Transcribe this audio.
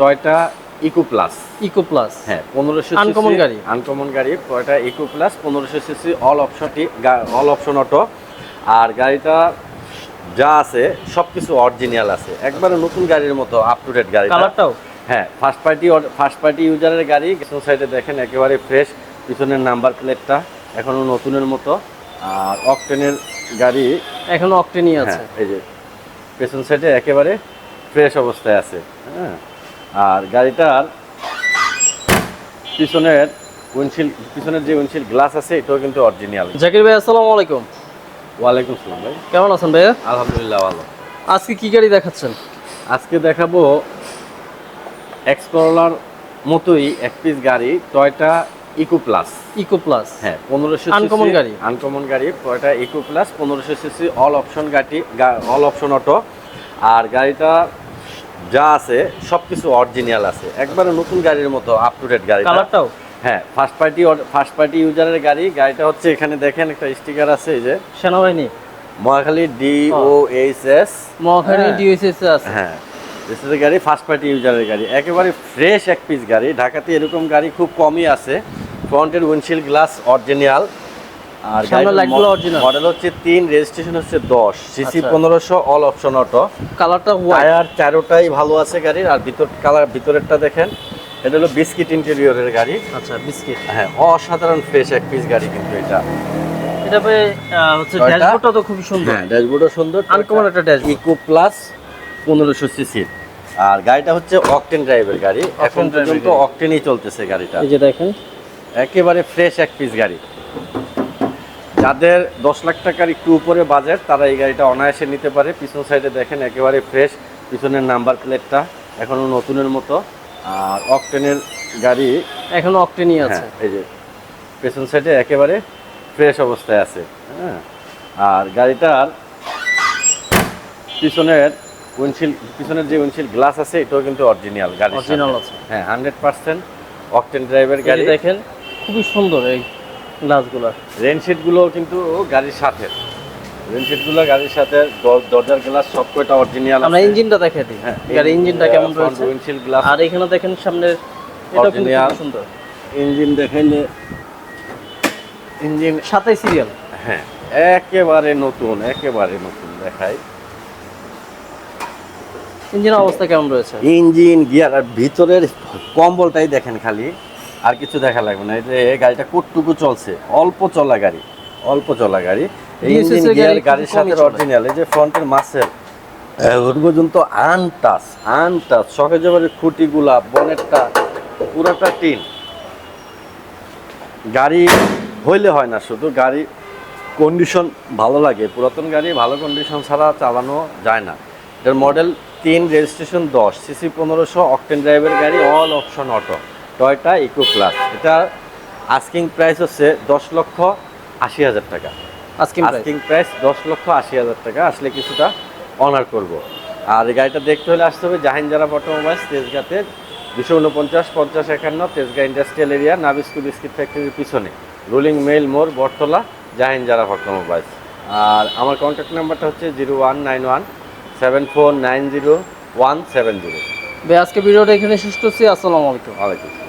Toyota eco plus eco plus হ্যাঁ পনেরোশো Uncommon গাড়ি। আনকমন গাড়ি টয়টা ইকো প্লাস পনেরোশো সিসি অল অপশনটি অল অপশন অটো আর গাড়িটা যা আছে সব কিছু অরিজিনাল আছে। একবারে নতুন গাড়ির মতো আপ টু ডেট গাড়ি কালারটাও হ্যাঁ ফার্স্ট পার্টি ফার্স্ট পার্টি ইউজারের গাড়ি সাইডে দেখেন একেবারে ফ্রেশ পিছনের নাম্বার প্লেটটা এখনও নতুনের মতো। আর অকটেনের গাড়ি এখনও অক্টেনই আছে। হ্যাঁ এই যে পেছন সাইডে একেবারে ফ্রেশ অবস্থায় আছে। হ্যাঁ। আর গাড়িটার পিছনের উইন্ডশিল পিছনের যে উইন্ডশিল গ্লাস আছে এটাও কিন্তু অরিজিনাল জাকির ভাই আসসালামু আলাইকুম। ওয়ালাইকুম সালাম ভাই। কেমন আছেন ভাইয়া? আলহামদুলিল্লাহ ভালো। আজকে কি গাড়ি দেখাচ্ছেন? আজকে দেখাবো এক্সপ্লোরার মতোই এক পিস গাড়ি Toyota eco plus eco plus হ্যাঁ পনেরোশো Uncommon গাড়ি। আনকমন গাড়ি টয়টা ইকো প্লাস পনেরোশো সিসি অল অপশন গাড়ি অল অপশন অটো আর গাড়িটা যা আছে সব কিছু অরিজিনাল আছে। একবারে নতুন গাড়ির মতো আপ টু ডেট গাড়ি কালারটাও? হ্যাঁ ফার্স্ট পার্টি ফার্স্ট পার্টি ইউজারের গাড়ি। গাড়িটা হচ্ছে এখানে দেখেন একটা স্টিকার আছে এই যে। সেনাবাহিনী? Mohakhali D O H S Mohakhali হ্যাঁ। ডিওএসএস আছে। হ্যাঁ। এসএস গাড়ি ফার্স্ট পার্টি ইউজারের গাড়ি। একেবারে ফ্রেশ এক পিস গাড়ি। ঢাকাতে এরকম গাড়ি খুব কমই আছে। ফ্রন্টের উইন্ডশিল্ড গ্লাস অরিজিনাল আর। মডেল হচ্ছে তিন রেজিস্ট্রেশন হচ্ছে দশ। সিসি আচ্ছা। পনেরোশো অল অপশন অটো কালারটা টায়ার চারোটাই ভালো আছে গাড়ির। আর ভিতর কালার ভিতরেরটা দেখেন এটা হলো বিস্কিট ইন্টেরিয়রের গাড়ি। আচ্ছা বিস্কিট হ্যাঁ অসাধারণ ফ্রেশ এক পিস গাড়ি কিন্তু এটা। এটা ভাই হচ্ছে ড্যাশবোর্ডটা তো সুন্দর। হ্যাঁ ড্যাশবোর্ডও সুন্দর আনকমন একটা ড্যাশবোর্ড ইকো প্লাস পনেরোশো সিসির আর গাড়িটা হচ্ছে অকটেন ড্রাইভের গাড়ি। এখন পর্যন্ত অকটেনই চলতেছে গাড়িটা। এই যে দেখেন। একেবারে ফ্রেশ এক পিস গাড়ি। যাদের দশ লাখ টাকার একটু উপরে বাজেট তারা এই গাড়িটা অনায়াসে নিতে পারে। পিছন সাইডে দেখেন একেবারে ফ্রেশ পিছনের নাম্বার প্লেটটা এখনও নতুনের মতো। আর অকটেনের গাড়ি এখনও অক্টেনই আছে। হ্যাঁ এই যে পেছন সাইডে একেবারে ফ্রেশ অবস্থায় আছে। হ্যাঁ আর গাড়িটার পিছনের উইন্ডশিল পিছনের যে উইন্ডশিল গ্লাস আছে এটাও কিন্তু অরিজিনাল গাড়ি অরিজিনাল আছে। হ্যাঁ হান্ড্রেড পার্সেন্ট অকটেন ড্রাইভের গাড়ি। দেখেন খুবই সুন্দর এই গ্লাসগুলো। রেনশিটগুলো কিন্তু গাড়ির সাথে। রেনশিটগুলো গাড়ির সাথে দর- দরজার গ্লাস সব কয়টা অরিজিনাল আমরা ইঞ্জিনটা দেখে দিই। হ্যাঁ গাড়ির ইঞ্জিনটা কেমন রয়েছে? উইন্ডশিল গ্লাস আর এখানে দেখেন সামনের এটা কিন্তু সুন্দর। ইঞ্জিন দেখাইলে ইঞ্জিন সাথে সিরিয়াল হ্যাঁ একেবারে নতুন একেবারে নতুন দেখাই। ইঞ্জিনের অবস্থা কেমন রয়েছে? ইঞ্জিন গিয়ার আর ভিতরের কম্বলটাই দেখেন খালি। আর কিছু দেখা লাগবে না। এই যে গাড়িটা কতটুকু চলছে? অল্প চলা গাড়ি অল্প চলা গাড়ি। এই ইঞ্জিন এর গিয়ার গাড়ি গাড়ির সাথে অরিজিনাল এই যে ফ্রন্টের মাসের ওর পর্যন্ত আনটাচ আনটাচ সকেজ খুঁটিগুলা বনেটটা পুরোটা টিন। গাড়ি হইলে হয় না শুধু গাড়ি কন্ডিশন ভালো লাগে। পুরাতন গাড়ি ভালো কন্ডিশন ছাড়া চালানো যায় না। এটার মডেল তিন রেজিস্ট্রেশন দশ সিসি পনেরোশো অকটেন ড্রাইভের গাড়ি all option auto Toyota eco plus এটা আস্কিং প্রাইস হচ্ছে দশ লক্ষ আশি হাজার টাকা। আজকে আস্কিং প্রাইস দশ লক্ষ আশি হাজার টাকা। আসলে কিছুটা অনার করব। আর এই গাড়িটা দেখতে হলে আসতে হবে জাহিনজারা অটোমোবাইলস তেজগাতে দুশো উনপঞ্চাশ পঞ্চাশ একান্ন Tejgaon industrial area Nabisco biscuit ফ্যাক্টরির পিছনে। রুলিং মেল মোড় বটতলা জাহিনজারা অটোমোবাইলস আর আমার কন্ট্যাক্ট নাম্বারটা হচ্ছে zero one nine one seven four nine zero one seven zero. আজকে ভিডিওটা এখানে শেষ করছি। আসসালামু আলাইকুম। আসসালাম।